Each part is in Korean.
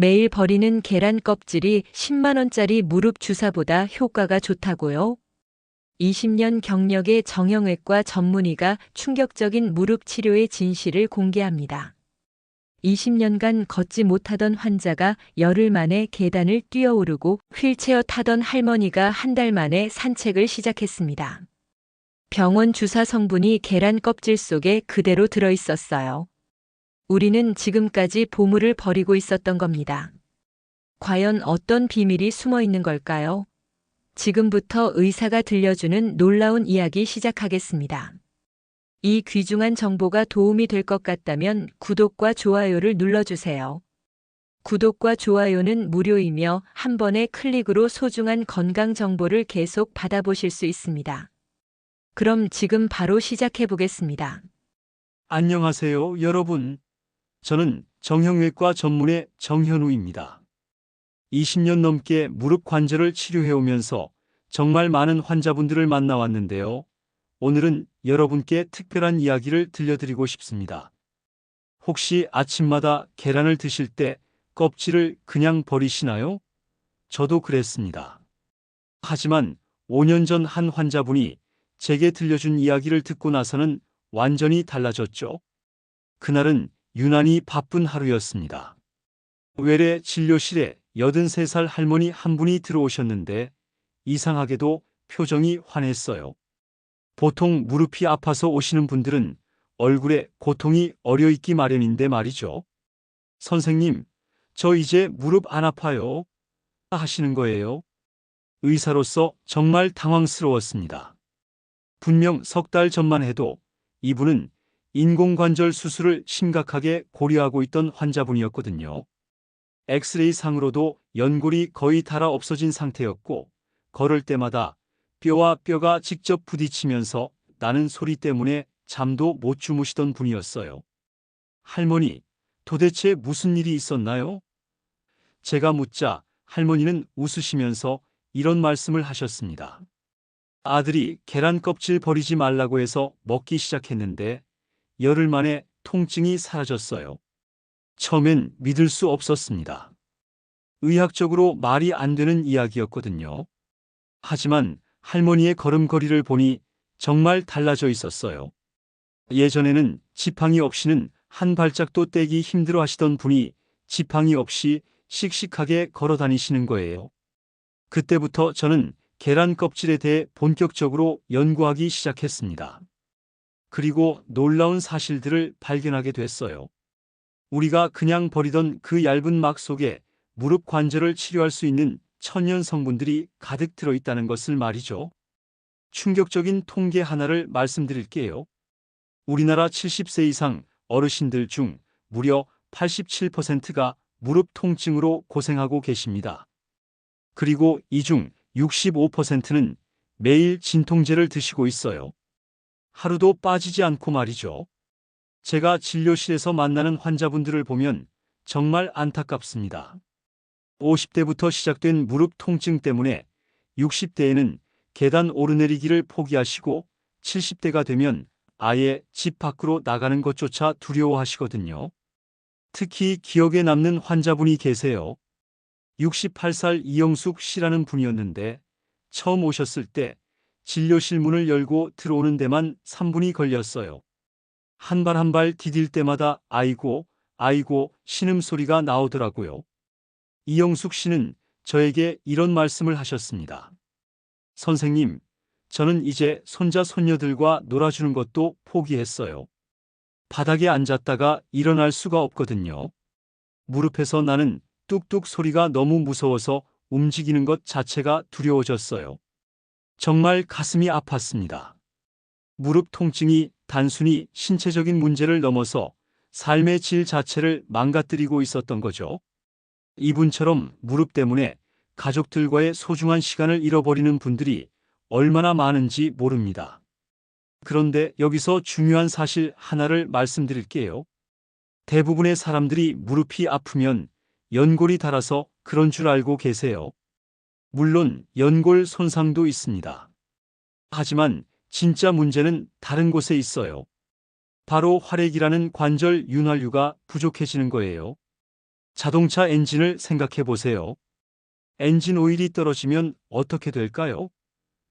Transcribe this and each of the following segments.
매일 버리는 계란 껍질이 10만원짜리 무릎 주사보다 효과가 좋다고요? 20년 경력의 정형외과 전문의가 충격적인 무릎 치료의 진실을 공개합니다. 20년간 걷지 못하던 환자가 열흘 만에 계단을 뛰어오르고 휠체어 타던 할머니가 한 달 만에 산책을 시작했습니다. 병원 주사 성분이 계란 껍질 속에 그대로 들어 있었어요. 우리는 지금까지 보물을 버리고 있었던 겁니다. 과연 어떤 비밀이 숨어 있는 걸까요? 지금부터 의사가 들려주는 놀라운 이야기 시작하겠습니다. 이 귀중한 정보가 도움이 될 것 같다면 구독과 좋아요를 눌러주세요. 구독과 좋아요는 무료이며 한 번의 클릭으로 소중한 건강 정보를 계속 받아보실 수 있습니다. 그럼 지금 바로 시작해 보겠습니다. 안녕하세요, 여러분. 저는 정형외과 전문의 정현우입니다. 20년 넘게 무릎 관절을 치료해오면서 정말 많은 환자분들을 만나왔는데요. 오늘은 여러분께 특별한 이야기를 들려드리고 싶습니다. 혹시 아침마다 계란을 드실 때 껍질을 그냥 버리시나요? 저도 그랬습니다. 하지만 5년 전 한 환자분이 제게 들려준 이야기를 듣고 나서는 완전히 달라졌죠. 그날은 유난히 바쁜 하루였습니다. 외래 진료실에 83살 할머니 한 분이 들어오셨는데 이상하게도 표정이 환했어요. 보통 무릎이 아파서 오시는 분들은 얼굴에 고통이 어려 있기 마련인데 말이죠. 선생님, 저 이제 무릎 안 아파요. 하시는 거예요. 의사로서 정말 당황스러웠습니다. 분명 석 달 전만 해도 이분은 인공관절 수술을 심각하게 고려하고 있던 환자분이었거든요. 엑스레이 상으로도 연골이 거의 닳아 없어진 상태였고, 걸을 때마다 뼈와 뼈가 직접 부딪히면서 나는 소리 때문에 잠도 못 주무시던 분이었어요. 할머니, 도대체 무슨 일이 있었나요? 제가 묻자 할머니는 웃으시면서 이런 말씀을 하셨습니다. 아들이 계란 껍질 버리지 말라고 해서 먹기 시작했는데 열흘 만에 통증이 사라졌어요. 처음엔 믿을 수 없었습니다. 의학적으로 말이 안 되는 이야기였거든요. 하지만 할머니의 걸음걸이를 보니 정말 달라져 있었어요. 예전에는 지팡이 없이는 한 발짝도 떼기 힘들어 하시던 분이 지팡이 없이 씩씩하게 걸어 다니시는 거예요. 그때부터 저는 계란 껍질에 대해 본격적으로 연구하기 시작했습니다. 그리고 놀라운 사실들을 발견하게 됐어요. 우리가 그냥 버리던 그 얇은 막 속에 무릎 관절을 치료할 수 있는 천연 성분들이 가득 들어 있다는 것을 말이죠. 충격적인 통계 하나를 말씀드릴게요. 우리나라 70세 이상 어르신들 중 무려 87%가 무릎 통증으로 고생하고 계십니다. 그리고 이 중 65%는 매일 진통제를 드시고 있어요. 하루도 빠지지 않고 말이죠. 제가 진료실에서 만나는 환자분들을 보면 정말 안타깝습니다. 50대부터 시작된 무릎 통증 때문에 60대에는 계단 오르내리기를 포기하시고 70대가 되면 아예 집 밖으로 나가는 것조차 두려워하시거든요. 특히 기억에 남는 환자분이 계세요. 68살 이영숙 씨라는 분이었는데 처음 오셨을 때 진료실 문을 열고 들어오는 데만 3분이 걸렸어요. 한 발 한 발 디딜 때마다 아이고, 아이고 신음소리가 나오더라고요. 이영숙 씨는 저에게 이런 말씀을 하셨습니다. 선생님, 저는 이제 손자 손녀들과 놀아주는 것도 포기했어요. 바닥에 앉았다가 일어날 수가 없거든요. 무릎에서 나는 뚝뚝 소리가 너무 무서워서 움직이는 것 자체가 두려워졌어요. 정말 가슴이 아팠습니다. 무릎 통증이 단순히 신체적인 문제를 넘어서 삶의 질 자체를 망가뜨리고 있었던 거죠. 이분처럼 무릎 때문에 가족들과의 소중한 시간을 잃어버리는 분들이 얼마나 많은지 모릅니다. 그런데 여기서 중요한 사실 하나를 말씀드릴게요. 대부분의 사람들이 무릎이 아프면 연골이 닳아서 그런 줄 알고 계세요. 물론 연골 손상도 있습니다. 하지만 진짜 문제는 다른 곳에 있어요. 바로 활액이라는 관절 윤활유가 부족해지는 거예요. 자동차 엔진을 생각해 보세요. 엔진 오일이 떨어지면 어떻게 될까요?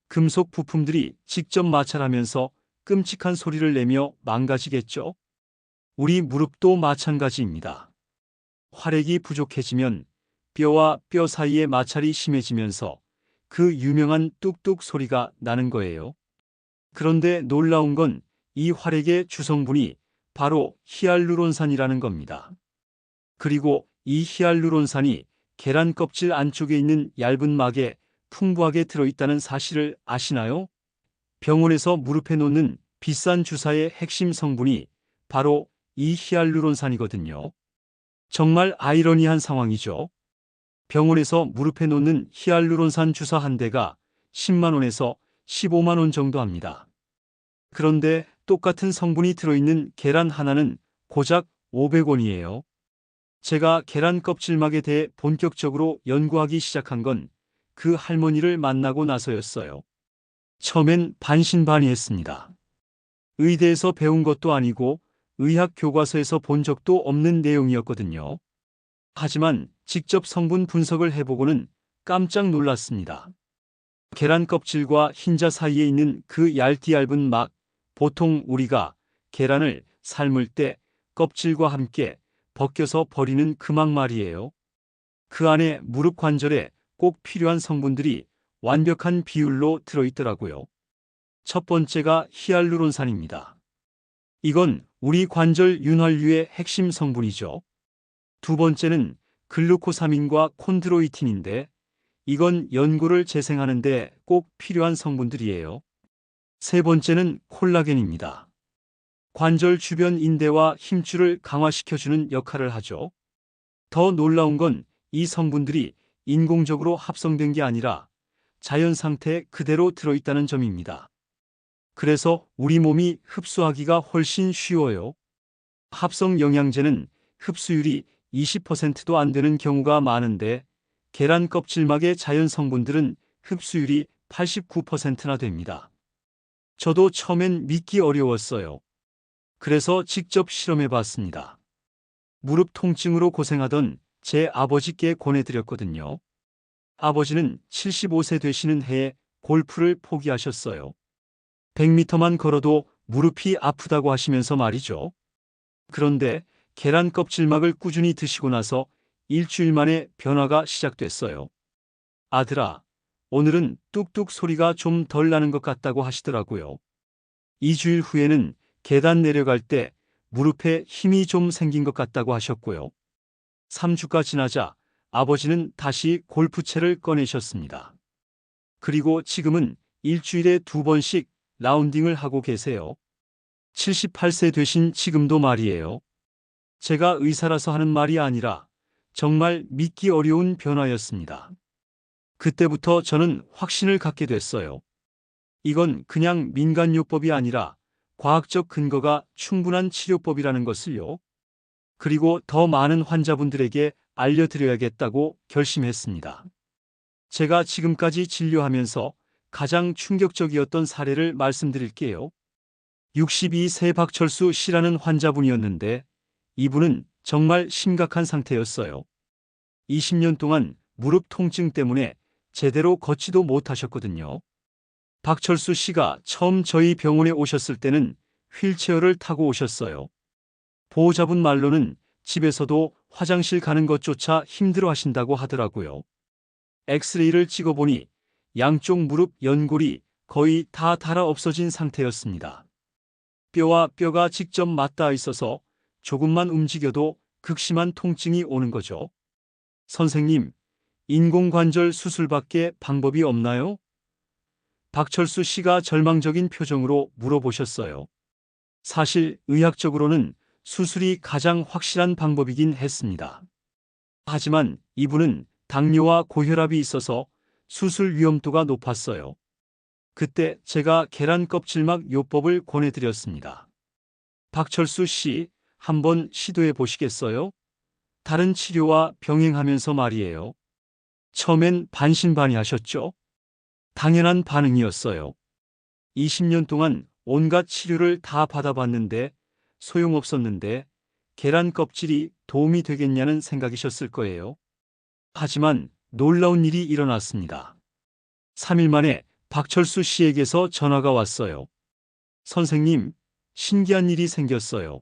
금속 부품들이 직접 마찰하면서 끔찍한 소리를 내며 망가지겠죠? 우리 무릎도 마찬가지입니다. 활액이 부족해지면 뼈와 뼈 사이의 마찰이 심해지면서 그 유명한 뚝뚝 소리가 나는 거예요. 그런데 놀라운 건 이 활액의 주성분이 바로 히알루론산이라는 겁니다. 그리고 이 히알루론산이 계란 껍질 안쪽에 있는 얇은 막에 풍부하게 들어있다는 사실을 아시나요? 병원에서 무릎에 놓는 비싼 주사의 핵심 성분이 바로 이 히알루론산이거든요. 정말 아이러니한 상황이죠. 병원에서 무릎에 놓는 히알루론산 주사 한 대가 10만 원에서 15만 원 정도 합니다. 그런데 똑같은 성분이 들어있는 계란 하나는 고작 500원이에요. 제가 계란 껍질막에 대해 본격적으로 연구하기 시작한 건 그 할머니를 만나고 나서였어요. 처음엔 반신반의했습니다. 의대에서 배운 것도 아니고 의학 교과서에서 본 적도 없는 내용이었거든요. 하지만 직접 성분 분석을 해보고는 깜짝 놀랐습니다. 계란 껍질과 흰자 사이에 있는 그 얇디 얇은 막, 보통 우리가 계란을 삶을 때 껍질과 함께 벗겨서 버리는 그 막 말이에요. 그 안에 무릎 관절에 꼭 필요한 성분들이 완벽한 비율로 들어있더라고요. 첫 번째가 히알루론산입니다. 이건 우리 관절 윤활유의 핵심 성분이죠. 두 번째는 글루코사민과 콘드로이틴인데 이건 연고를 재생하는데 꼭 필요한 성분들이에요. 세 번째는 콜라겐입니다. 관절 주변 인대와 힘줄을 강화시켜주는 역할을 하죠. 더 놀라운 건 이 성분들이 인공적으로 합성된 게 아니라 자연 상태 그대로 들어있다는 점입니다. 그래서 우리 몸이 흡수하기가 훨씬 쉬워요. 합성 영양제는 흡수율이 20%도 안 되는 경우가 많은데 계란 껍질막의 자연 성분들은 흡수율이 89%나 됩니다. 저도 처음엔 믿기 어려웠어요. 그래서 직접 실험해 봤습니다. 무릎 통증으로 고생하던 제 아버지께 권해드렸거든요. 아버지는 75세 되시는 해에 골프를 포기하셨어요. 100m만 걸어도 무릎이 아프다고 하시면서 말이죠. 그런데 계란 껍질막을 꾸준히 드시고 나서 일주일 만에 변화가 시작됐어요. 아들아, 오늘은 뚝뚝 소리가 좀 덜 나는 것 같다고 하시더라고요. 2주일 후에는 계단 내려갈 때 무릎에 힘이 좀 생긴 것 같다고 하셨고요. 3주가 지나자 아버지는 다시 골프채를 꺼내셨습니다. 그리고 지금은 일주일에 두 번씩 라운딩을 하고 계세요. 78세 되신 지금도 말이에요. 제가 의사라서 하는 말이 아니라 정말 믿기 어려운 변화였습니다. 그때부터 저는 확신을 갖게 됐어요. 이건 그냥 민간요법이 아니라 과학적 근거가 충분한 치료법이라는 것을요. 그리고 더 많은 환자분들에게 알려드려야겠다고 결심했습니다. 제가 지금까지 진료하면서 가장 충격적이었던 사례를 말씀드릴게요. 62세 박철수 씨라는 환자분이었는데 이분은 정말 심각한 상태였어요. 20년 동안 무릎 통증 때문에 제대로 걷지도 못하셨거든요. 박철수 씨가 처음 저희 병원에 오셨을 때는 휠체어를 타고 오셨어요. 보호자분 말로는 집에서도 화장실 가는 것조차 힘들어 하신다고 하더라고요. 엑스레이를 찍어보니 양쪽 무릎 연골이 거의 다 닳아 없어진 상태였습니다. 뼈와 뼈가 직접 맞닿아 있어서 조금만 움직여도 극심한 통증이 오는 거죠. 선생님, 인공관절 수술밖에 방법이 없나요? 박철수 씨가 절망적인 표정으로 물어보셨어요. 사실 의학적으로는 수술이 가장 확실한 방법이긴 했습니다. 하지만 이분은 당뇨와 고혈압이 있어서 수술 위험도가 높았어요. 그때 제가 계란 껍질막 요법을 권해드렸습니다. 박철수 씨, 한번 시도해 보시겠어요? 다른 치료와 병행하면서 말이에요. 처음엔 반신반의하셨죠? 당연한 반응이었어요. 20년 동안 온갖 치료를 다 받아봤는데 소용없었는데 계란 껍질이 도움이 되겠냐는 생각이셨을 거예요. 하지만 놀라운 일이 일어났습니다. 3일 만에 박철수 씨에게서 전화가 왔어요. 선생님, 신기한 일이 생겼어요.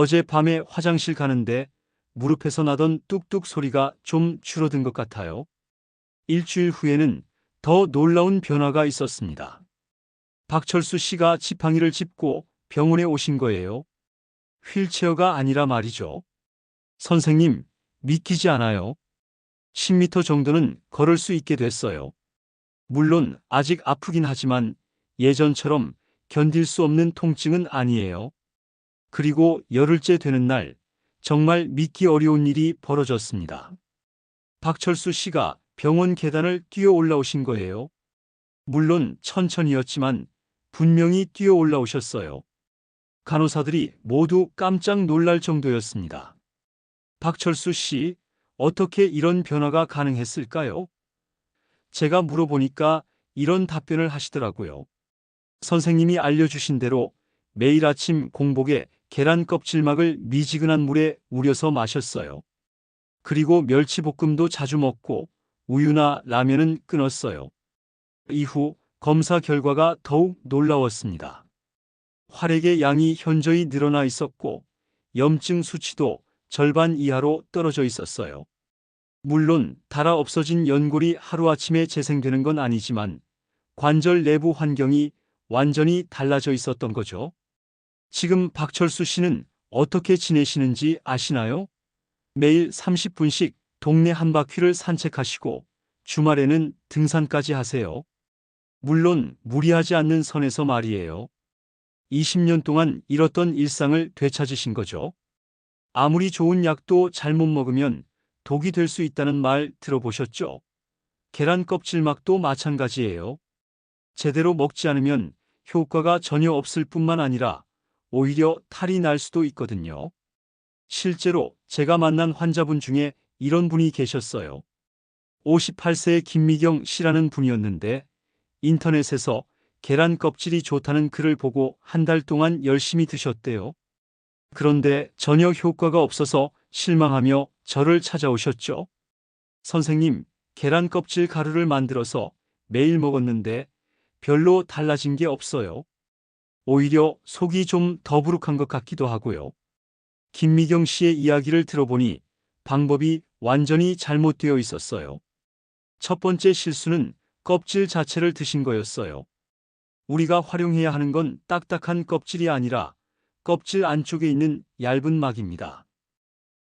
어제 밤에 화장실 가는데 무릎에서 나던 뚝뚝 소리가 좀 줄어든 것 같아요. 일주일 후에는 더 놀라운 변화가 있었습니다. 박철수 씨가 지팡이를 짚고 병원에 오신 거예요. 휠체어가 아니라 말이죠. 선생님, 믿기지 않아요. 10m 정도는 걸을 수 있게 됐어요. 물론 아직 아프긴 하지만 예전처럼 견딜 수 없는 통증은 아니에요. 그리고 열흘째 되는 날, 정말 믿기 어려운 일이 벌어졌습니다. 박철수 씨가 병원 계단을 뛰어 올라오신 거예요. 물론 천천히였지만 분명히 뛰어 올라오셨어요. 간호사들이 모두 깜짝 놀랄 정도였습니다. 박철수 씨, 어떻게 이런 변화가 가능했을까요? 제가 물어보니까 이런 답변을 하시더라고요. 선생님이 알려주신 대로 매일 아침 공복에 계란 껍질막을 미지근한 물에 우려서 마셨어요. 그리고 멸치볶음도 자주 먹고 우유나 라면은 끊었어요. 이후 검사 결과가 더욱 놀라웠습니다. 활액의 양이 현저히 늘어나 있었고 염증 수치도 절반 이하로 떨어져 있었어요. 물론 달아 없어진 연골이 하루아침에 재생되는 건 아니지만 관절 내부 환경이 완전히 달라져 있었던 거죠. 지금 박철수 씨는 어떻게 지내시는지 아시나요? 매일 30분씩 동네 한 바퀴를 산책하시고 주말에는 등산까지 하세요. 물론 무리하지 않는 선에서 말이에요. 20년 동안 잃었던 일상을 되찾으신 거죠. 아무리 좋은 약도 잘못 먹으면 독이 될 수 있다는 말 들어보셨죠? 계란 껍질막도 마찬가지예요. 제대로 먹지 않으면 효과가 전혀 없을 뿐만 아니라 오히려 탈이 날 수도 있거든요. 실제로 제가 만난 환자분 중에 이런 분이 계셨어요. 58세의 김미경 씨라는 분이었는데 인터넷에서 계란 껍질이 좋다는 글을 보고 한 달 동안 열심히 드셨대요. 그런데 전혀 효과가 없어서 실망하며 저를 찾아오셨죠. 선생님, 계란 껍질 가루를 만들어서 매일 먹었는데 별로 달라진 게 없어요. 오히려 속이 좀 더부룩한 것 같기도 하고요. 김미경 씨의 이야기를 들어보니 방법이 완전히 잘못되어 있었어요. 첫 번째 실수는 껍질 자체를 드신 거였어요. 우리가 활용해야 하는 건 딱딱한 껍질이 아니라 껍질 안쪽에 있는 얇은 막입니다.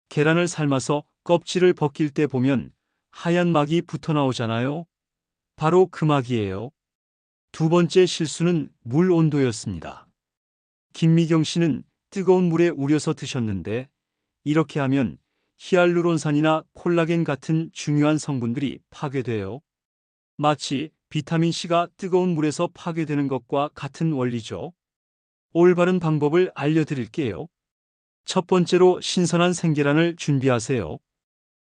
계란을 삶아서 껍질을 벗길 때 보면 하얀 막이 붙어 나오잖아요. 바로 그 막이에요. 두 번째 실수는 물 온도였습니다. 김미경 씨는 뜨거운 물에 우려서 드셨는데 이렇게 하면 히알루론산이나 콜라겐 같은 중요한 성분들이 파괴돼요. 마치 비타민C가 뜨거운 물에서 파괴되는 것과 같은 원리죠. 올바른 방법을 알려드릴게요. 첫 번째로 신선한 생계란을 준비하세요.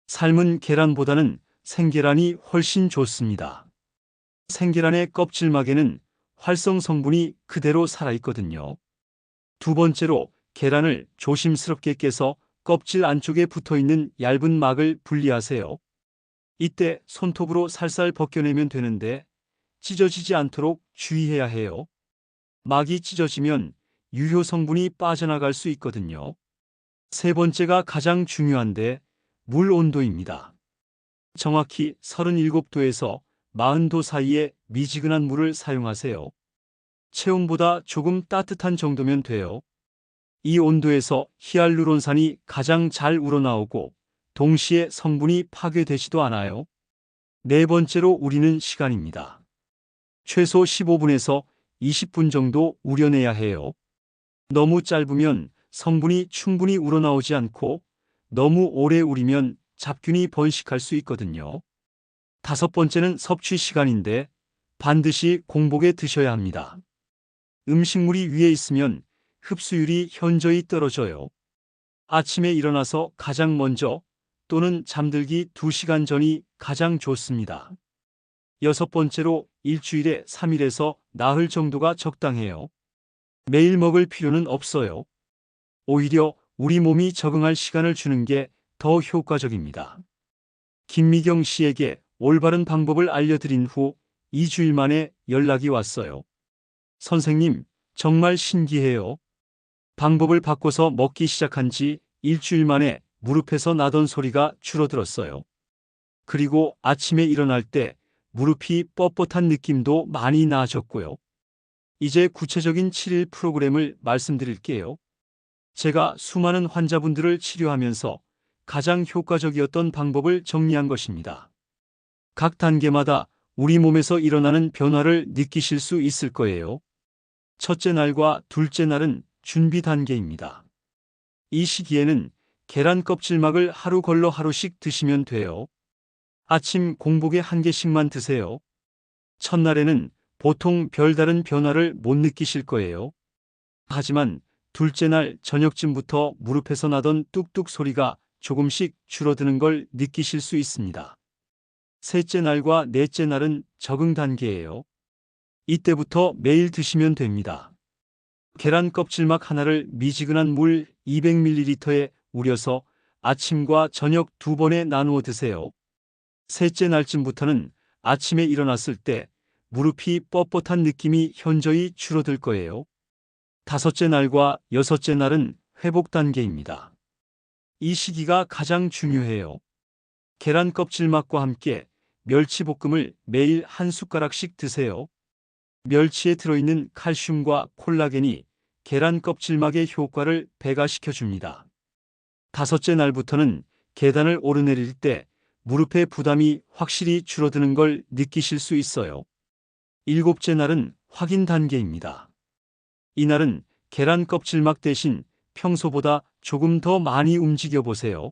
삶은 계란보다는 생계란이 훨씬 좋습니다. 생계란의 껍질막에는 활성 성분이 그대로 살아있거든요. 두 번째로 계란을 조심스럽게 깨서 껍질 안쪽에 붙어 있는 얇은 막을 분리하세요. 이때 손톱으로 살살 벗겨내면 되는데 찢어지지 않도록 주의해야 해요. 막이 찢어지면 유효 성분이 빠져나갈 수 있거든요. 세 번째가 가장 중요한데 물 온도입니다. 정확히 37도에서 40도 사이에 미지근한 물을 사용하세요. 체온보다 조금 따뜻한 정도면 돼요. 이 온도에서 히알루론산이 가장 잘 우러나오고 동시에 성분이 파괴되지도 않아요. 네 번째로 우리는 시간입니다. 최소 15분에서 20분 정도 우려내야 해요. 너무 짧으면 성분이 충분히 우러나오지 않고 너무 오래 우리면 잡균이 번식할 수 있거든요. 다섯 번째는 섭취 시간인데 반드시 공복에 드셔야 합니다. 음식물이 위에 있으면 흡수율이 현저히 떨어져요. 아침에 일어나서 가장 먼저 또는 잠들기 2시간 전이 가장 좋습니다. 여섯 번째로 일주일에 3일에서 나흘 정도가 적당해요. 매일 먹을 필요는 없어요. 오히려 우리 몸이 적응할 시간을 주는 게 더 효과적입니다. 김미경 씨에게 올바른 방법을 알려드린 후 2주일 만에 연락이 왔어요. 선생님, 정말 신기해요. 방법을 바꿔서 먹기 시작한 지 일주일 만에 무릎에서 나던 소리가 줄어들었어요. 그리고 아침에 일어날 때 무릎이 뻣뻣한 느낌도 많이 나아졌고요. 이제 구체적인 7일 프로그램을 말씀드릴게요. 제가 수많은 환자분들을 치료하면서 가장 효과적이었던 방법을 정리한 것입니다. 각 단계마다 우리 몸에서 일어나는 변화를 느끼실 수 있을 거예요. 첫째 날과 둘째 날은 준비 단계입니다. 이 시기에는 계란 껍질막을 하루 걸러 하루씩 드시면 돼요. 아침 공복에 한 개씩만 드세요. 첫날에는 보통 별다른 변화를 못 느끼실 거예요. 하지만 둘째 날 저녁쯤부터 무릎에서 나던 뚝뚝 소리가 조금씩 줄어드는 걸 느끼실 수 있습니다. 셋째 날과 넷째 날은 적응 단계예요. 이때부터 매일 드시면 됩니다. 계란 껍질막 하나를 미지근한 물 200ml에 우려서 아침과 저녁 두 번에 나누어 드세요. 셋째 날쯤부터는 아침에 일어났을 때 무릎이 뻣뻣한 느낌이 현저히 줄어들 거예요. 다섯째 날과 여섯째 날은 회복 단계입니다. 이 시기가 가장 중요해요. 계란 껍질막과 함께 멸치볶음을 매일 한 숟가락씩 드세요. 멸치에 들어있는 칼슘과 콜라겐이 계란 껍질막의 효과를 배가시켜 줍니다. 다섯째 날부터는 계단을 오르내릴 때 무릎의 부담이 확실히 줄어드는 걸 느끼실 수 있어요. 일곱째 날은 확인 단계입니다. 이날은 계란 껍질막 대신 평소보다 조금 더 많이 움직여 보세요.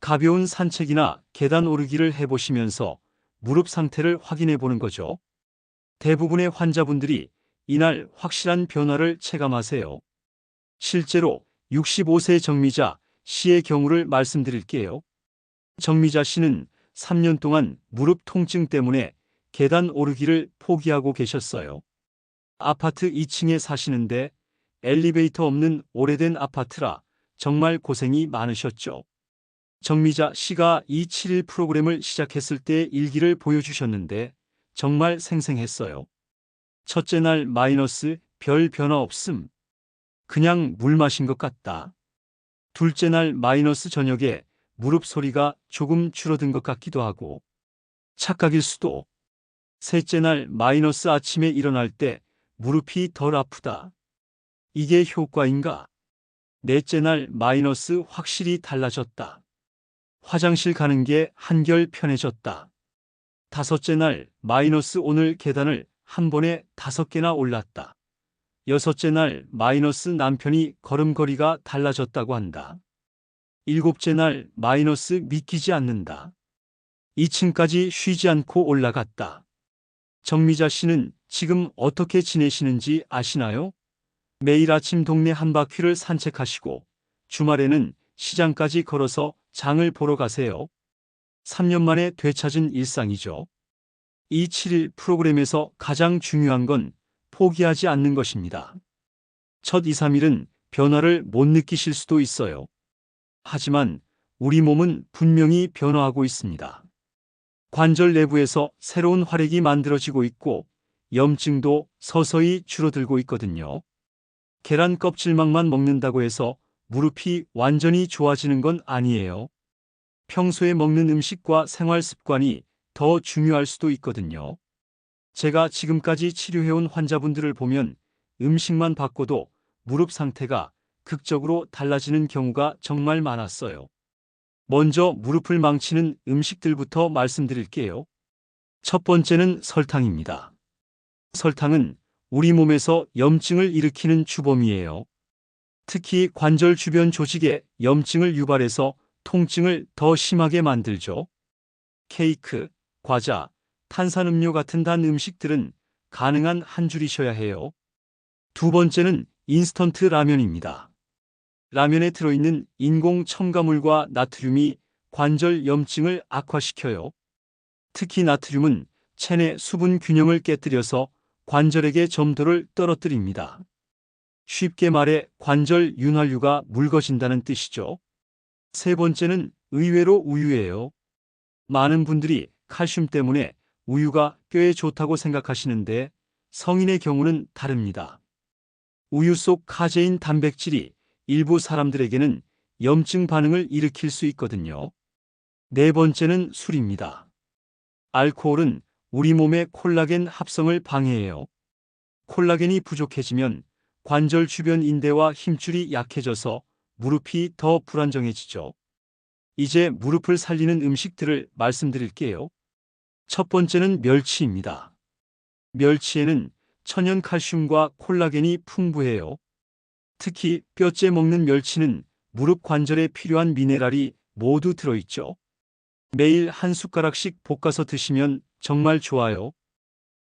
가벼운 산책이나 계단 오르기를 해보시면서 무릎 상태를 확인해 보는 거죠. 대부분의 환자분들이 이날 확실한 변화를 체감하세요. 실제로 65세 정미자 씨의 경우를 말씀드릴게요. 정미자 씨는 3년 동안 무릎 통증 때문에 계단 오르기를 포기하고 계셨어요. 아파트 2층에 사시는데 엘리베이터 없는 오래된 아파트라 정말 고생이 많으셨죠. 정미자 씨가 이 7일 프로그램을 시작했을 때 일기를 보여주셨는데 정말 생생했어요. 첫째 날 마이너스 별 변화 없음. 그냥 물 마신 것 같다. 둘째 날 마이너스 저녁에 무릎 소리가 조금 줄어든 것 같기도 하고 착각일 수도. 셋째 날 마이너스 아침에 일어날 때 무릎이 덜 아프다. 이게 효과인가? 넷째 날 마이너스 확실히 달라졌다. 화장실 가는 게 한결 편해졌다. 다섯째 날 마이너스 오늘 계단을 한 번에 다섯 개나 올랐다. 여섯째 날 마이너스 남편이 걸음걸이가 달라졌다고 한다. 일곱째 날 마이너스 믿기지 않는다. 2층까지 쉬지 않고 올라갔다. 정미자 씨는 지금 어떻게 지내시는지 아시나요? 매일 아침 동네 한 바퀴를 산책하시고 주말에는 시장까지 걸어서 장을 보러 가세요. 3년 만에 되찾은 일상이죠. 이 7일 프로그램에서 가장 중요한 건 포기하지 않는 것입니다. 첫 2, 3일은 변화를 못 느끼실 수도 있어요. 하지만 우리 몸은 분명히 변화하고 있습니다. 관절 내부에서 새로운 활액이 만들어지고 있고 염증도 서서히 줄어들고 있거든요. 계란 껍질막만 먹는다고 해서 무릎이 완전히 좋아지는 건 아니에요. 평소에 먹는 음식과 생활 습관이 더 중요할 수도 있거든요. 제가 지금까지 치료해온 환자분들을 보면 음식만 바꿔도 무릎 상태가 극적으로 달라지는 경우가 정말 많았어요. 먼저 무릎을 망치는 음식들부터 말씀드릴게요. 첫 번째는 설탕입니다. 설탕은 우리 몸에서 염증을 일으키는 주범이에요. 특히 관절 주변 조직에 염증을 유발해서 통증을 더 심하게 만들죠. 케이크, 과자, 탄산음료 같은 단 음식들은 가능한 한 줄이셔야 해요. 두 번째는 인스턴트 라면입니다. 라면에 들어있는 인공 첨가물과 나트륨이 관절 염증을 악화시켜요. 특히 나트륨은 체내 수분 균형을 깨뜨려서 관절에게 점도를 떨어뜨립니다. 쉽게 말해 관절 윤활유가 묽어진다는 뜻이죠. 세 번째는 의외로 우유예요. 많은 분들이 칼슘 때문에 우유가 뼈에 좋다고 생각하시는데 성인의 경우는 다릅니다. 우유 속 카제인 단백질이 일부 사람들에게는 염증 반응을 일으킬 수 있거든요. 네 번째는 술입니다. 알코올은 우리 몸의 콜라겐 합성을 방해해요. 콜라겐이 부족해지면 관절 주변 인대와 힘줄이 약해져서 무릎이 더 불안정해지죠. 이제 무릎을 살리는 음식들을 말씀드릴게요. 첫 번째는 멸치입니다. 멸치에는 천연 칼슘과 콜라겐이 풍부해요. 특히 뼈째 먹는 멸치는 무릎 관절에 필요한 미네랄이 모두 들어있죠. 매일 한 숟가락씩 볶아서 드시면 정말 좋아요.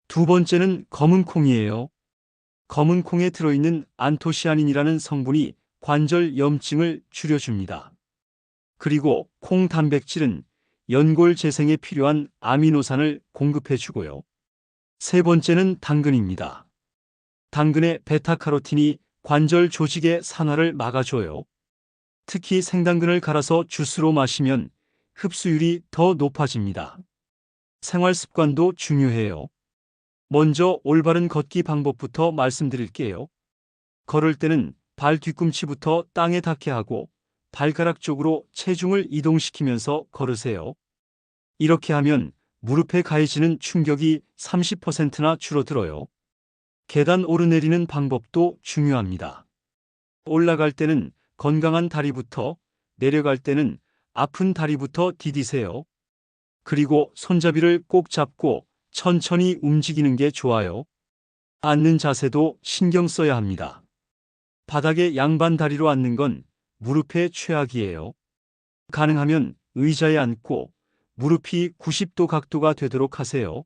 두 번째는 검은 콩이에요. 검은 콩에 들어있는 안토시아닌이라는 성분이 관절 염증을 줄여줍니다. 그리고 콩 단백질은 연골 재생에 필요한 아미노산을 공급해주고요. 세 번째는 당근입니다. 당근의 베타카로틴이 관절 조직의 산화를 막아줘요. 특히 생당근을 갈아서 주스로 마시면 흡수율이 더 높아집니다. 생활 습관도 중요해요. 먼저 올바른 걷기 방법부터 말씀드릴게요. 걸을 때는 발 뒤꿈치부터 땅에 닿게 하고 발가락 쪽으로 체중을 이동시키면서 걸으세요. 이렇게 하면 무릎에 가해지는 충격이 30%나 줄어들어요. 계단 오르내리는 방법도 중요합니다. 올라갈 때는 건강한 다리부터, 내려갈 때는 아픈 다리부터 디디세요. 그리고 손잡이를 꼭 잡고 천천히 움직이는 게 좋아요. 앉는 자세도 신경 써야 합니다. 바닥에 양반 다리로 앉는 건 무릎의 최악이에요. 가능하면 의자에 앉고 무릎이 90도 각도가 되도록 하세요.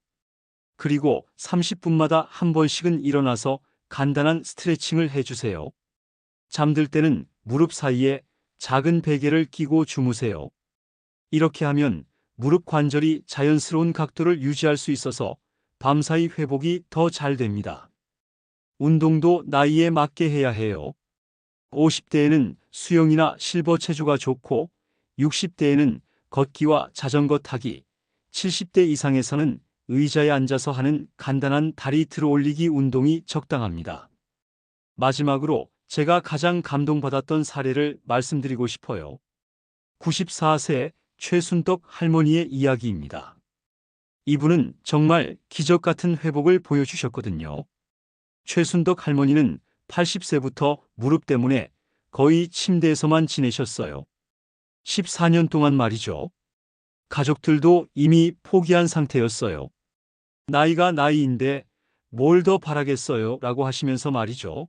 그리고 30분마다 한 번씩은 일어나서 간단한 스트레칭을 해주세요. 잠들 때는 무릎 사이에 작은 베개를 끼고 주무세요. 이렇게 하면 무릎 관절이 자연스러운 각도를 유지할 수 있어서 밤사이 회복이 더 잘 됩니다. 운동도 나이에 맞게 해야 해요. 50대에는 수영이나 실버 체조가 좋고 60대에는 걷기와 자전거 타기, 70대 이상에서는 의자에 앉아서 하는 간단한 다리 들어올리기 운동이 적당합니다. 마지막으로 제가 가장 감동받았던 사례를 말씀드리고 싶어요. 94세 최순덕 할머니의 이야기입니다. 이분은 정말 기적 같은 회복을 보여주셨거든요. 최순덕 할머니는 80세부터 무릎 때문에 거의 침대에서만 지내셨어요. 14년 동안 말이죠. 가족들도 이미 포기한 상태였어요. 나이가 나이인데 뭘 더 바라겠어요 라고 하시면서 말이죠.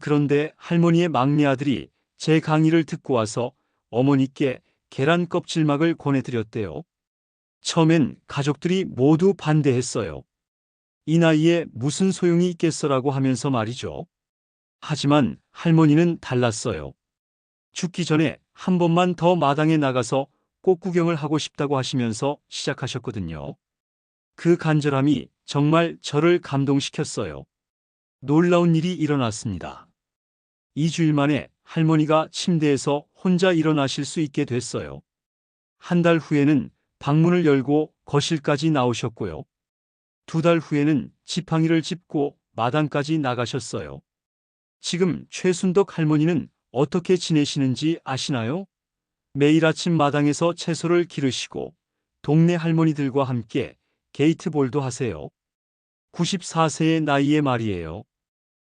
그런데 할머니의 막내 아들이 제 강의를 듣고 와서 어머니께 계란 껍질막을 권해드렸대요. 처음엔 가족들이 모두 반대했어요. 이 나이에 무슨 소용이 있겠어라고 하면서 말이죠. 하지만 할머니는 달랐어요. 죽기 전에 한 번만 더 마당에 나가서 꽃 구경을 하고 싶다고 하시면서 시작하셨거든요. 그 간절함이 정말 저를 감동시켰어요. 놀라운 일이 일어났습니다. 2주일 만에 할머니가 침대에서 혼자 일어나실 수 있게 됐어요. 한 달 후에는 방문을 열고 거실까지 나오셨고요. 두 달 후에는 지팡이를 짚고 마당까지 나가셨어요. 지금 최순덕 할머니는 어떻게 지내시는지 아시나요? 매일 아침 마당에서 채소를 기르시고 동네 할머니들과 함께 게이트볼도 하세요. 94세의 나이에 말이에요.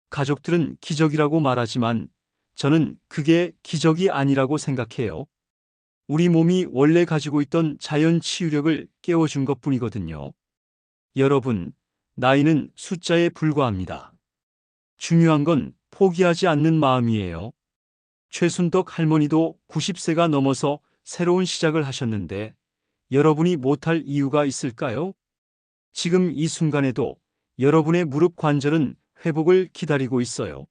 가족들은 기적이라고 말하지만 저는 그게 기적이 아니라고 생각해요. 우리 몸이 원래 가지고 있던 자연 치유력을 깨워준 것 뿐이거든요. 여러분, 나이는 숫자에 불과합니다. 중요한 건 포기하지 않는 마음이에요. 최순덕 할머니도 90세가 넘어서 새로운 시작을 하셨는데 여러분이 못할 이유가 있을까요? 지금 이 순간에도 여러분의 무릎 관절은 회복을 기다리고 있어요.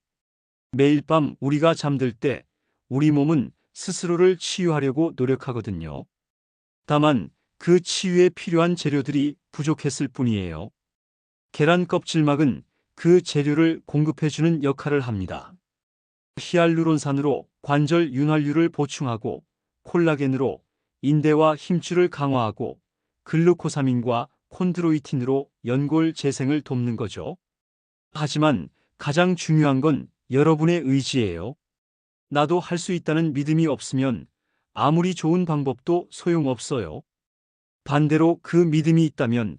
매일 밤 우리가 잠들 때 우리 몸은 스스로를 치유하려고 노력하거든요. 다만 그 치유에 필요한 재료들이 부족했을 뿐이에요. 계란 껍질막은 그 재료를 공급해주는 역할을 합니다. 히알루론산으로 관절 윤활유를 보충하고 콜라겐으로 인대와 힘줄을 강화하고 글루코사민과 콘드로이틴으로 연골 재생을 돕는 거죠. 하지만 가장 중요한 건 여러분의 의지예요. 나도 할 수 있다는 믿음이 없으면 아무리 좋은 방법도 소용없어요. 반대로 그 믿음이 있다면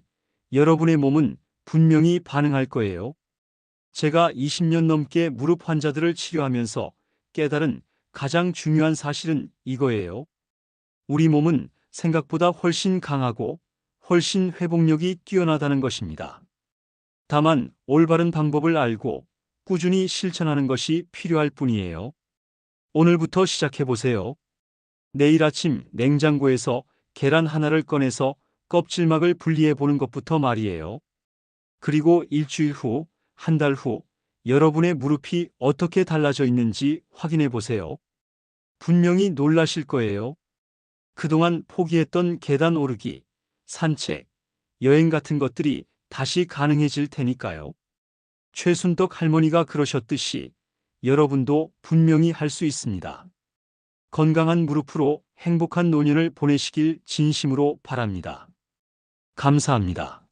여러분의 몸은 분명히 반응할 거예요. 제가 20년 넘게 무릎 환자들을 치료하면서 깨달은 가장 중요한 사실은 이거예요. 우리 몸은 생각보다 훨씬 강하고 훨씬 회복력이 뛰어나다는 것입니다. 다만 올바른 방법을 알고 꾸준히 실천하는 것이 필요할 뿐이에요. 오늘부터 시작해 보세요. 내일 아침 냉장고에서 계란 하나를 꺼내서 껍질막을 분리해 보는 것부터 말이에요. 그리고 일주일 후, 한 달 후, 여러분의 무릎이 어떻게 달라져 있는지 확인해 보세요. 분명히 놀라실 거예요. 그동안 포기했던 계단 오르기, 산책, 여행 같은 것들이 다시 가능해질 테니까요. 최순덕 할머니가 그러셨듯이 여러분도 분명히 할 수 있습니다. 건강한 무릎으로 행복한 노년을 보내시길 진심으로 바랍니다. 감사합니다.